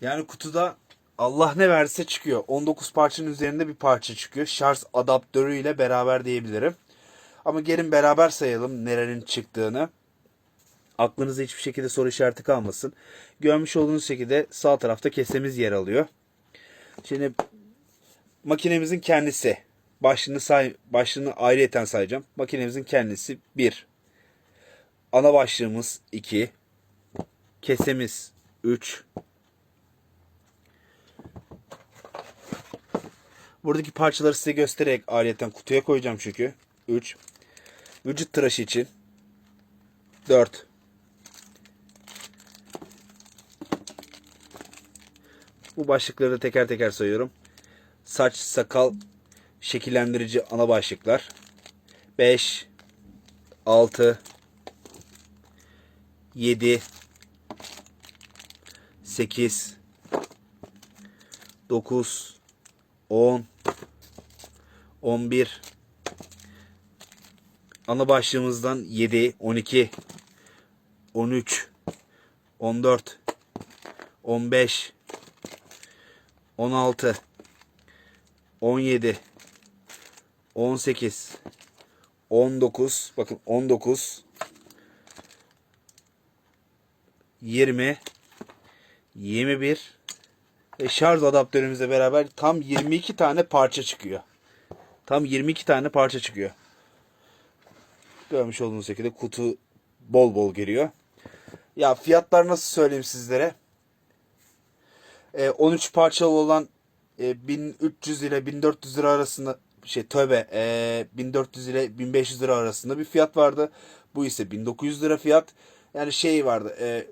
Yani kutuda Allah ne verse çıkıyor. 19 parçanın üzerinde bir parça çıkıyor. Şarj adaptörüyle beraber diyebilirim. Ama gelin beraber sayalım nerenin çıktığını. Aklınıza hiçbir şekilde soru işareti kalmasın. Görmüş olduğunuz şekilde sağ tarafta kesemiz yer alıyor. Şimdi makinemizin kendisi. Başlığını say başlığını ayrıyeten sayacağım. Makinemizin kendisi 1. Ana başlığımız 2. Kesemiz 3. Buradaki parçaları size göstererek ayrıyeten kutuya koyacağım çünkü. 3. Vücut tıraşı için 4. Bu başlıkları da teker teker sayıyorum. Saç, sakal, şekillendirici ana başlıklar. 5 6 7 8 9 10 11 ana başlığımızdan 7 12 13 14 15 16 17 18 19 bakın 19 20 21 ve şarj adaptörümüzle beraber tam 22 tane parça çıkıyor. Tam 22 tane parça çıkıyor. Görmüş olduğunuz şekilde kutu bol bol geliyor. Ya fiyatlar nasıl söyleyeyim sizlere? Ee, 13 parçalı olan e, 1300 ile 1400 lira arasında şey tövbe e, 1400 ile 1500 lira arasında bir fiyat vardı. Bu ise 1900 lira fiyat. Yani şey vardı. E,